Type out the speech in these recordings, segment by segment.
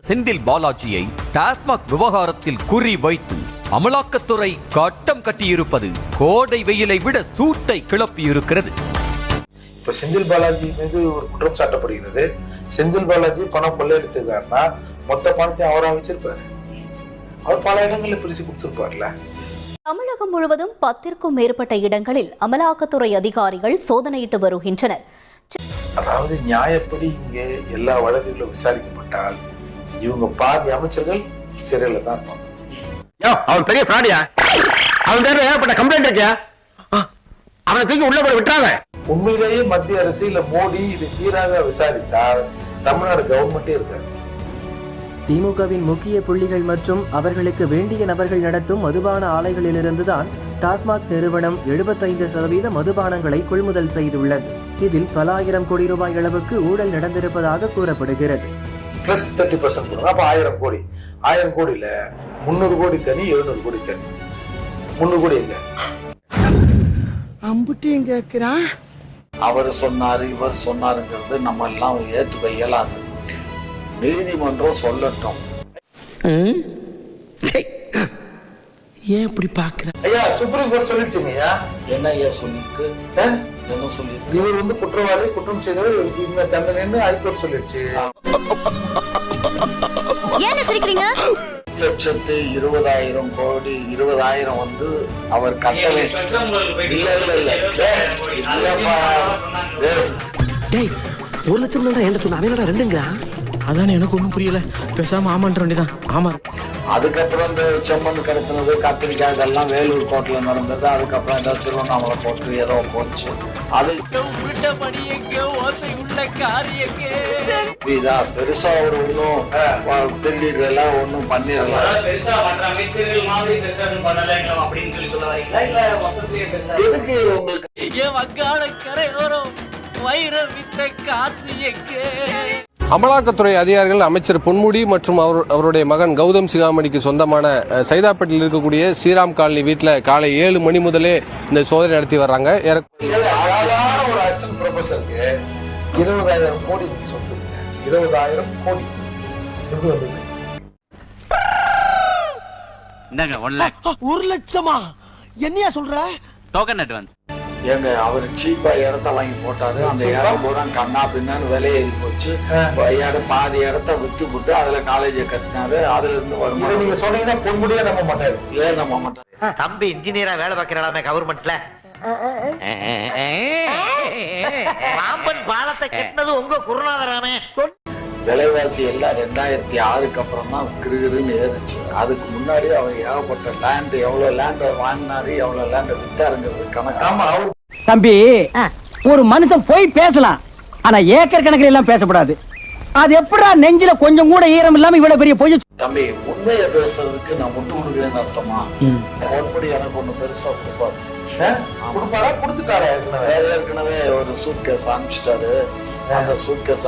செந்தில் பாலாஜியை டாஸ்மாக் விவகாரத்தில் குறி வைத்து அமலாக்கத்துறை கட்டம் கட்டியிருப்பது கோடை வெயிலை விட சூட்டை கிளப்பியிருக்கிறது. இப்ப செந்தில் பாலாஜி மீது ஒரு குற்றம் சாட்டப்படுகிறது. செந்தில் பாலாஜி பணம் கொள்ளையடித்திருக்காருன்னா மொத்த பணத்தை அவரா வச்சிருப்பாரு. அவர் பல இடங்கள்ல பிரிச்சு கொடுத்திருப்பார்ல. தமிழகம் முழுவதும் பத்திற்கும் மேற்பட்ட இடங்களில் அமலாக்கத்துறை அதிகாரிகள் சோதனையிட்டு வருகின்றனர். அதாவது நியாயப்படி இங்க எல்லா வழக்குகளும் விசாரிக்கப்பட்டால் இவங்க பாதி அமைச்சர்கள் சிறையில தான் இருப்பாங்க. யோ அவன் பெரிய ஃப்ராடியா அவன் பேர்ல ஏகப்பட்ட கம்ப்ளைண்ட் இருக்கியா? அவனை தூக்கி உள்ள போய் விட்டுறாங்க உண்மையிலேயே மத்திய அரசு இல்ல மோடி இதை தீராக விசாரித்தால் தமிழ்நாடு கவர்மெண்டே இருக்காது. திமுகவின் முக்கிய புள்ளிகள் மற்றும் அவர்களுக்கு வேண்டிய நபர்கள் நடத்தும் மதுபான ஆலைகளிலிருந்துதான் டாஸ்மாக் நிறுவனம் எழுபத்தைந்து சதவீத மதுபானங்களை கொள்முதல் செய்துள்ளது. இதில் பல ஆயிரம் கோடி ரூபாய் அளவுக்கு ஊழல் நடந்திருப்பதாக கூறப்படுகிறது. பிளஸ் தேர்ட்டி பர்சன்ட் கொடுங்க. அப்ப ஆயிரம் கோடி. ஆயிரம் கோடியில முந்நூறு கோடி தனி எழுநூறு கோடி தனி. முந்நூறு கோடி எங்க? அம்புட்டியும் கேக்குறான். அவர் சொன்னாரு இவர் சொன்னாருங்கிறது நம்ம எல்லாம் ஏத்துக்க இயலாது. நீதிமன்றம் சொல்லட்டும். ஏன் இப்படி பாக்குற ஐயா சுப்ரீம் கோர்ட் சொல்லிடுச்சுங்க ஐயா. என்ன ஐயா சொல்லியிருக்கு? ஆ? என்ன சொல்லியிருக்கு? இவர் வந்து குற்றவாளி குற்றம் செய்தவர். இவருக்கு இந்த தண்டனைன்னு ஹைகோர்ட் சொல்லிடுச்சு. ஏன் சிரிக்கிறீங்க? ஒரு லட்சத்து இருபதாயிரம் கோடி இருபதாயிரம் வந்து அவர் கட்ட வேண்டும். இல்ல இல்ல இல்ல. டேய், இல்லப்பா. டேய், ஒரு லட்சம் தான் என்கிட்ட சொன்ன. அவன் என்னடா ரெண்டுங்கிறான் அதானே எனக்கு ஒண்ணும் புரியல. பேசாம ஆமான்ற வேண்டியதான் ஆமா. அதுக்கப்புறம் இந்த செம்மண் கடத்தினது கத்திரிக்காய் இதெல்லாம் வேலூர் கோர்ட்ல நடந்தது. அதுக்கப்புறம் ஏதோ திருவண்ணாமலை கோர்ட்டு ஏதோ போச்சு. அது இதா பெருசா ஒரு ஒன்றும் திருடீரெல்லாம் ஒன்றும் பண்ணிடலாம் எதுக்கு உங்களுக்கு? வங்காள கரையோரம் வைர வித்த காசு எங்கே அமலாக்கத்துறை அதிகாரிகள் அமைச்சர் பொன்முடி மற்றும் அவர் அவருடைய மகன் கௌதம் சிகாமணிக்கு சொந்தமான அஹ், சைதாப்பேட்டையில் இருக்கக்கூடிய ஸ்ரீராம் காலனி வீட்டில் காலை ஏழு மணி முதலே இந்த சோதனை நடத்தி வர்றாங்க. இருபதாயிரம் கோடி சொத்து. இருபதாயிரம் கோடி. ஒரு லட்சமா? என்னையா சொல்ற? டோக்கன் அட்வான்ஸ் ஏங்க அவர் சீப்பா இடத்த வாங்கி போட்டாரு அந்த? இடம் பூரா கண்ணா பின்னான்னு விலை ஏறி போச்சு இடம் பாதி இடத்த வித்து விட்டு அதுல காலேஜை கட்டினாரு அதுல இருந்து வருமானம் நீங்க சொன்னீங்கன்னா பொன்முடியே நம்ப மாட்டாரு ஏன் நம்ம மாட்டோம் தம்பி இன்ஜினியரா வேலை பார்க்கிறாமே கவர்மெண்ட்ல பாம்பன் பாலத்தை கட்டினது உங்க குருநாதராமே விலைவாசி எல்லாம் ரெண்டாயிரத்தி ஆறுக்கு அப்புறம் தான் கிருகிருன்னு ஏறுச்சு. அதுக்கு முன்னாடி அவர் ஏகப்பட்ட லேண்ட் எவ்வளவு லேண்ட் வாங்கினாரு எவ்வளவு லேண்ட் வித்தாருங்கிறது கணக்கு ஆமா அவரு தம்பி ஒரு மனுஷன் போய் பேசலாம். ஆனா ஏக்கர் கணக்கில் எல்லாம் பேசக்கூடாது அது எப்படா நெஞ்சில கொஞ்சம் கூட ஈரம் இல்லாம இவ்வளவு பெரிய பொய் தம்பி உண்மையை பேசுறதுக்கு நான் முட்டு கொடுக்குறேன்னு அர்த்தமா? ஒன்படி எனக்கு ஒண்ணு பெருசா கொடுப்பாரு. கொடுப்பாரா? கொடுத்துட்டாரா? ஏற்கனவே. ஏற்கனவே ஒரு சூட் கேஸ் அனுப்பிச்சிட்டாரு. அந்த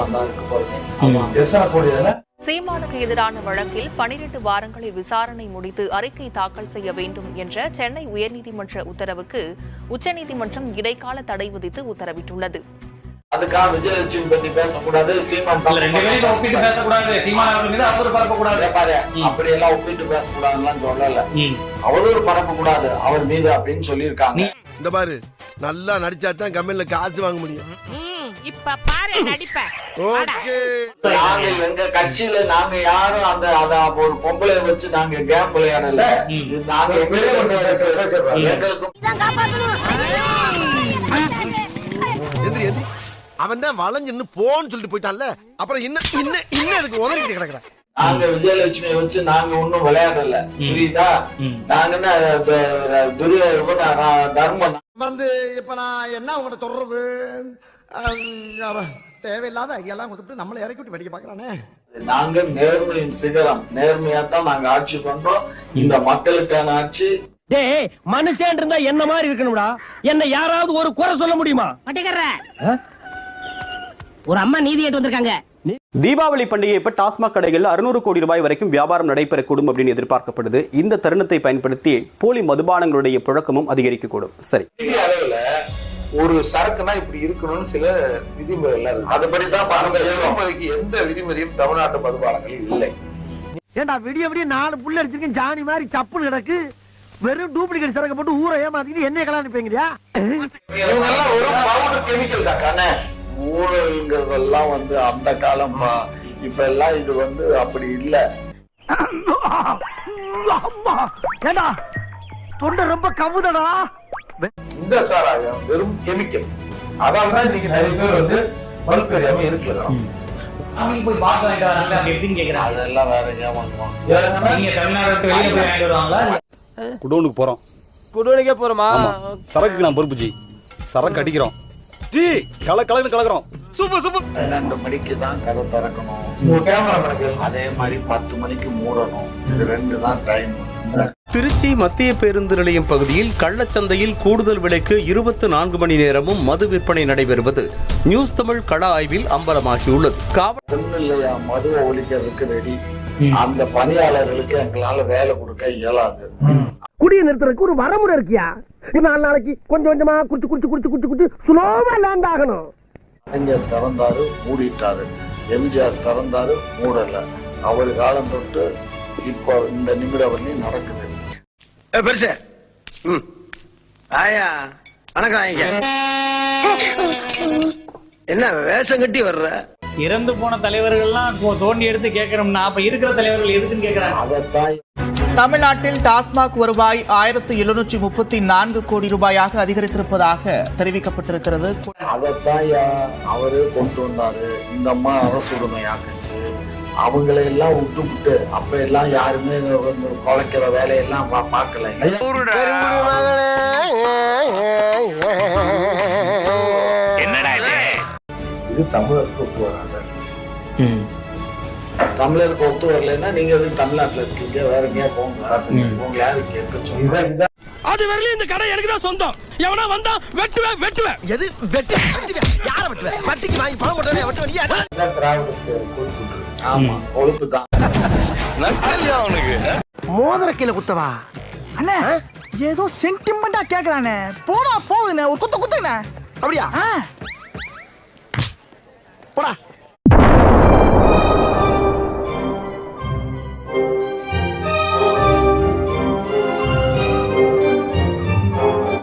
அந்த இருக்கு பாருங்க சீமானுக்கு எதிரான வழக்கில் பனிரெண்டு வாரங்களில் விசாரணை முடித்து அறிக்கை தாக்கல் செய்ய வேண்டும் என்ற சென்னை உயர்நீதிமன்ற உத்தரவுக்கு உச்சநீதிமன்றம் இடைக்கால தடை விதித்து உத்தரவிட்டுள்ளது. அதுக்காக விஜயலட்சுமி பத்தி பேசக்கூடாது சீமான் பேசக்கூடாது. அப்படி எல்லாம் ஒப்பிட்டு பேசக்கூடாதுன்னு சொல்லல. அவதூறு பரப்ப கூடாது அவர் மீது அப்படின்னு சொல்லியிருக்காங்க. இந்த பாரு நல்லா நடிச்சா தான் கம்பெனில காசு வாங்க முடியும். இப்ப பாரு நடிப்ப. நாங்க எங்க கட்சியில நாங்க யாரும் அந்த அத ஒரு பொம்பளை வச்சு நாங்க கேம் விளையாடல. இது நாங்க எங்களுக்கு எங்களுக்கு எந்திரி எந்திரி. அவன் தான் வளைஞ்சு போன்னு சொல்லிட்டு போயிட்டான்ல. அப்புறம் இன்னும் இன்னும் இன்னும் அதுக்கு உதறிட்டு கிடக்குறான்? நாங்க விஜயலட்சுமியை வச்சு நாங்க ஒண்ணும் விளையாடல. புரியுதா? நாங்க என்ன த- துரிய தர்மம்? வந்து இப்ப நான் என்ன உங்கள்ட்ட சொல்றது? தேவையில்லாத ஐடியாலாம் கொடுத்துட்டு நம்மளை இறக்கி விட்டு வெடிக்க பாக்குறானே நாங்க நேர்மையின் சிகரம் நேர்மையா தான் நாங்க ஆட்சி பண்றோம். இந்த மக்களுக்கான ஆட்சி. டேய் மனுஷன் இருந்தா என்ன மாதிரி இருக்கணும்டா? என்ன யாராவது ஒரு குறை சொல்ல முடியுமா? ஒரு அம்மா நீதி கேட்டு வந்திருக்காங்க. தீபாவளி பண்டிகை இப்ப டாஸ்மாக் கடைகளில் அறுநூறு கோடி ரூபாய் வரைக்கும் வியாபாரம் நடைபெறக்கூடும் அப்படின்னு எதிர்பார்க்கப்படுது. இந்த தருணத்தை பயன்படுத்தி போலி மதுபானங்களுடைய புழக்கமும் அதிகரிக்கக்கூடும். சரி. ஒரு சரக்குனா இப்படி இருக்கணும்னு சில விதிமுறை எல்லாம் இருக்கு. அதுபடிதான் அந்த பாருங்க விதிமுறைக்கு எந்த விதிமுறையும் தமிழ்நாட்டு மதுபானங்களில் இல்லை. ஏண்டா விடிய விடிய நாலு புள்ள அடிச்சிருக்கேன் ஜானி மாதிரி சப்புன்னு கிடக்கு. வெறும் டூப்ளிகேட் சரக்கு போட்டு ஊரை ஏமாத்திட்டு என்ன கல்யாணம் நிப்பீங்கயா இவங்கெல்லாம் ஒரு பவுடர் கெமிக்கல் தான் அண்ணே, ஊழல்ங்கிறதெல்லாம் வந்து அந்த காலம் இப்ப எல்லாம் இது வந்து அப்படி இல்ல. அம்மா. ஏண்டா தொண்டை ரொம்ப கவுதடா. இந்த சாராயம் வெறும் கெமிக்கல் அதால தான் இன்னைக்கு நிறைய பேர் வந்து பல்ப் எரியாம இருக்கலாம் அவங்க போய் பாட்டில் வாங்கிட்டு வராங்க அப்படி எப்படின்னு கேக்குறாங்க. அதெல்லாம் வேற நீங்க தமிழ்நாடு வெளியே போய் வாங்கிட்டு வருவாங்களா? குடோனுக்கு போறோம். குடோனுக்கே போறோமா? சரக்குக்கு நான் பொறுப்பு ஜி. சரக்கு அடிக்கிறோம். ஜி கல கலன்னு கலக்குறோம். சூப்பர் சூப்பர் பன்னெண்டு மணிக்கு தான் கடை திறக்கணும். அதே மாதிரி பத்து மணிக்கு மூடணும். இது ரெண்டு தான் டைம் திருச்சி மத்திய பேருந்து நிலையம் பகுதியில் கள்ளச்சந்தையில் கூடுதல் விலைக்கு இருபத்தி நான்கு மணி நேரமும் மது விற்பனை நடைபெறுவது. நியூஸ் தமிழ் கள ஆய்வில் அம்பலமாகியுள்ளது. காவல் மதுவை ஒழிக்கிறதுக்கு ரெடி. அந்த பணியாளர்களுக்கு எங்களால வேலை கொடுக்க இயலாது. குடிய நிறுத்துறதுக்கு ஒரு வரமுறை இருக்கியா? நாலு நாளைக்கு கொஞ்சம் கொஞ்சமா குடிச்சு குடிச்சு குடிச்சு குடிச்சு குடிச்சு சுலோவா லேண்ட் ஆகணும். கலைஞர் திறந்தாரு மூடிட்டாரு. எம்ஜிஆர் திறந்தாரு மூடல. அவர் காலம் தொட்டு இப்போ இந்த நிமிடம் வரையும் நடக்குது. பெருசு. ஆயா வணக்கம் ஐயா. என்ன வேஷம் கட்டி வர்ற? இறந்து போன தலைவர்கள்லாம் தோண்டி எடுத்து கேட்கறோம்னா அப்ப இருக்கிற தலைவர்கள் எதுக்குன்னு கேக்குறாங்க? அதைத்தான். தமிழ்நாட்டில் டாஸ்மாக் வருவாய் ஆயிரத்து எழுநூற்றி முப்பத்தி நான்கு கோடி ரூபாயாக அதிகரித்திருப்பதாக தெரிவிக்கப்பட்டிருக்கிறது. அதைத்தான் அவரு கொண்டு வந்தாரு. இந்த அம்மா அரசுடைமை ஆக்குச்சு அவங்களை எல்லாம் விட்டுவிட்டு அப்ப எல்லாம் யாருமே வந்து குலைக்கிற வேலையெல்லாம் பா- பார்க்கல. இது? தமிழருக்கு ஒத்து வராது தமிழருக்கு ஒத்து வரலைன்னா நீங்க எதுக்கு தமிழ்நாட்டுல இருக்கீங்க வேற எங்கேயா போங்க உங்களை யாருக்கு இருக்க சொல்லுங்க அது வரலையும் இந்த கடை எனக்கு தான் சொந்தம். எவனா வந்தா வெட்டுவேன் வெட்டுவேன். எது வெட்டு? வெட்டுவேன். யார வெட்டுவேன்? வட்டிக்கு வாங்கி பணம் போட்டவனே வெட்டுவேன். திராவிடத்தை குறிப்பிட்டு ஆமா. கொழுப்பு தான் அவனுக்கு. மோதிர கீழே குத்தவா? அண்ணே ஏதோ சென்டிமெண்டா கேக்குறானே. போடா போகுதுண்ணே ஒரு குத்த குத்துங்கண்ணே அப்படியா? போடா.